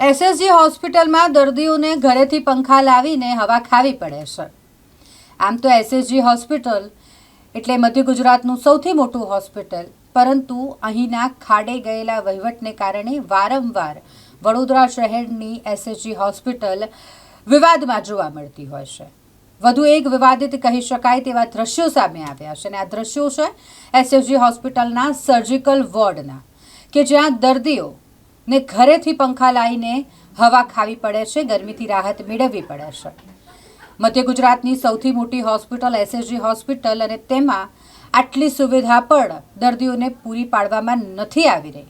SSG હોસ્પિટલમાં દર્દીઓને ઘરેથી પંખા લાવીને હવા ખાવી પડે છે. આમ તો એસએસજી હોસ્પિટલ એટલે મધ્ય ગુજરાતનું સૌથી મોટું હોસ્પિટલ, પરંતુ અહીંના ખાડે ગયેલા વહીવટને કારણે વારંવાર વડોદરા શહેરની એસએસજી હોસ્પિટલ વિવાદમાં જોવા મળતી હોય છે. વધુ એક વિવાદિત કહી શકાય તેવા દ્રશ્યો સામે આવ્યા છે અને આ દ્રશ્યો છે એસએસજી હોસ્પિટલના સર્જિકલ વોર્ડના કે જ્યાં દર્દીઓ ને ઘરેથી પંખા લાવીને હવા ખાવી પડે છે, ગરમીથી રાહત મેળવવી પડે છે. મધ્ય ગુજરાતની સૌથી મોટી હોસ્પિટલ એસએસજી હોસ્પિટલ અને તેમાં આટલી સુવિધા પણ દર્દીઓને પૂરી પાડવામાં નથી આવી રહી.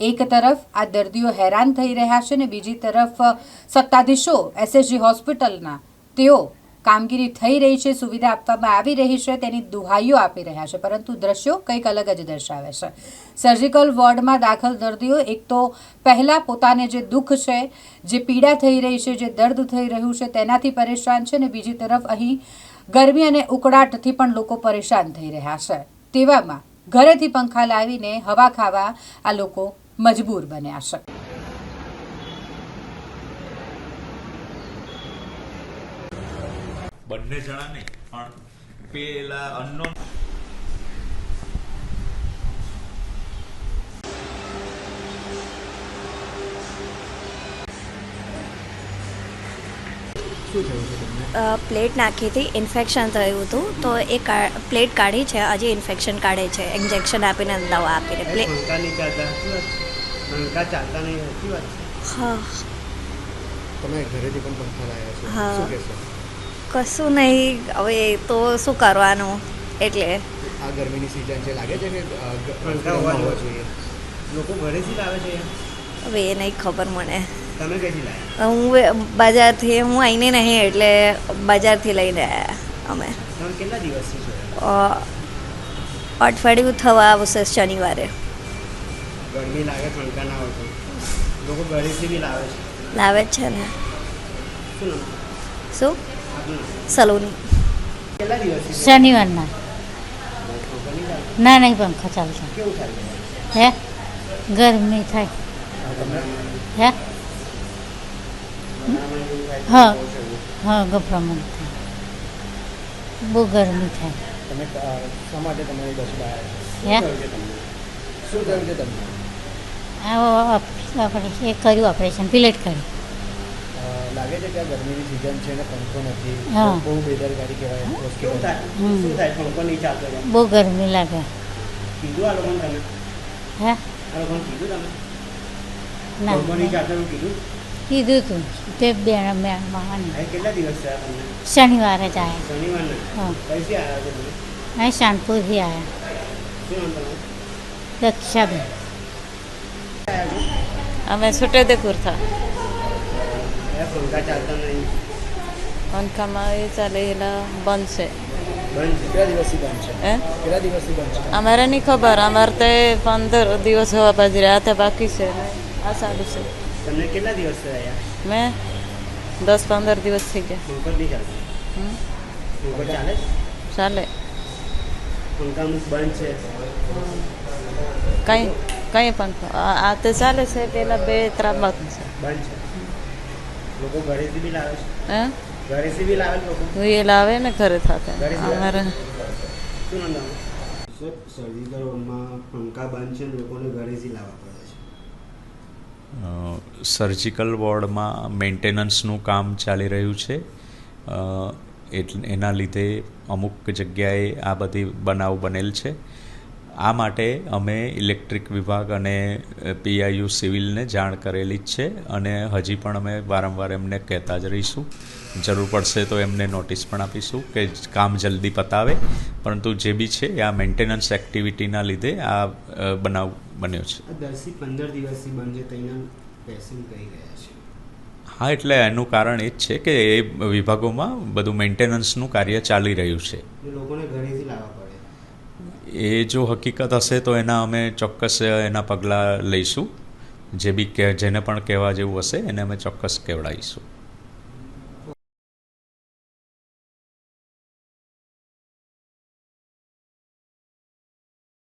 એક તરફ આ દર્દીઓ હેરાન થઈ રહ્યા છે ને બીજી તરફ સત્તાધીશો એસએસજી હોસ્પિટલના તેઓ કામગીરી થઈ રહી છે, સુવિધા આપવામાં આવી રહી છે, તેની દુહાઈઓ આપી રહ્યા છે, પરંતુ દ્રશ્યો કંઈક અલગ જ દર્શાવે છે. સર્જિકલ વોર્ડમાં દાખલ દર્દીઓ, એક તો પહેલાં પોતાને જે દુઃખ છે, જે પીડા થઈ રહી છે, જે દર્દ થઈ રહ્યું છે, તેનાથી પરેશાન છે ને બીજી તરફ અહીં ગરમી અને ઉકળાટથી પણ લોકો પરેશાન થઈ રહ્યા છે. તેવામાં ઘરેથી પંખા લાવીને હવા ખાવા આ લોકો મજબૂર બન્યા છે. બંને જણા નહીં પણ પેલા અન્નો પ્લેટ નાખી હતી ઇન્ફેક્શન થયું હતું તો એ પ્લેટ કાઢી છે હજી ઇન્ફેક્શન કાઢે છે ઇન્જેક્શન આપીને દવા આપીને. પ્લે પંખા નહીં ચાલતા સાચી વાત પંખા ચાલતા નહીં સાચી વાત હા. તમે ઘરેથી પણ પંખા લાવ્યા છો? હા. શું કહેશો? કશું નહીં. હવે તો શું કરવાનું? એટલે આ ગરમીની સિઝન છે લાગે છે કે લોકો ઘરેથી લાવે છે હવે એ નહીં ખબર મને. તમે કઈથી લાવ્યા? હું બજારથી હું આવીને નહીં એટલે બજારથી લઈને આવ્યા અમે. તમે કેટલા દિવસથી છો અઠવાડિયું થવા આવશે શનિવારે. ગરમી લાગે ઠંડા ના હોય લોકો ઘરેથી બી લાવે છે. લાવે જ છે ને. શું શું? સલૂની? શનિવારના. ના નહીં પંખા ચાલશે હે? ગરમી થાય. હે હા? હા. ગભરામણ થાય. બહુ ગરમી થાય. તમે અ, શા માટે તમે બસ બહાર? હે? શું થયું છે તમને? શું થયું છે તમને? આ આપણે એ કર્યું ઓપરેશન પિલેટ કર્યું. લાગે છે કે આ ગરમીની સિઝન છે ને પંખો નથી હા. બહુ બેદરકારી કહેવાય કેવું હોસ્પિટલ થાય? હમ. શું થાય? પંખો નહીં ચાલતો તો? બહુ ગરમી લાગે. કીધું આ લોકોને તમે? હે? આ લોકોને કીધું તમે? ના પંખો નહીં ચાલતો એવું કીધું? કીધું તું. તે બે માવાની હવે કેટલા દિવસ થયા તમને? શનિવારે જ આવ્યા શનિવારના? હા. કઈથી આવ્યા છો તમે? અહીં શાનપુરથી આવ્યા શું નામ તમારું? દક્ષાબેન અમે છૂટે કુર્તા હવે પંખા ચાલતા નહીં પંખામાં એ ચાલે એલા બંધ છે બંધ છે કેટલા દિવસથી બંધ છે હે કેટલા દિવસથી બંધ છે અમારે નહીં ખબર અમારે તો એ પંદર દિવસ હવા બાજુ રહ્યા તે બાકી છે આ સારું છે તમને કેટલા દિવસ થયા મેં દસ પંદર દિવસ થઈ ગયા પંખો જ નહીં ચાલતો હમ, પંખો ચાલે છે? ચાલે પંખા અમુક બંધ છે કંઈ કંઈ પંખો આ આ તો ચાલે છે પેલા બે ત્રણ બંધ છે બંધ છે લોકો ઘરેથી બી લાવે છે. હે? ઘરેથી બી લાવે લોકો. એ લાવે ને ઘરે થતા ઘરે શું નામ સર સર્જિકલ હોમમાં પંખા બંધ છે ને લોકોને ઘરેથી લાવવા પડે છે. સર્જિકલ વોર્ડમાં મેન્ટેનન્સનું કામ ચાલી રહ્યું છે. એટલે એના લીધે અમુક જગ્યાએ આ બધી બનાવ બનેલ છે. આ માટે અમે ઇલેક્ટ્રિક વિભાગ અને પીઆઈયુ સિવિલને જાણ કરેલી જ છે અને હજી પણ અમે વારંવાર એમને કહેતા જ રહીશું. જરૂર પડશે તો એમને નોટિસ પણ આપીશું કે કામ જલ્દી પતાવે. પરંતુ જે બી છે આ મેન્ટેનન્સ એક્ટિવિટીના લીધે આ બનાવ બન્યો છે. દસથી પંદર દિવસથી બંધ છે તેના ગયા છે. હા એટલે એનું કારણ એ જ છે કે એ વિભાગોમાં બધું મેન્ટેનન્સનું કાર્ય ચાલી રહ્યું છે. લોકોને ઘરેથી લાવવા એ જો હકીકત હશે તો એના અમે ચોક્કસ એના પગલાં લઈશું. જે બી કે, જેને પણ કહેવા જેવું હશે, એને અમે ચોક્કસ કહેવડાવીશું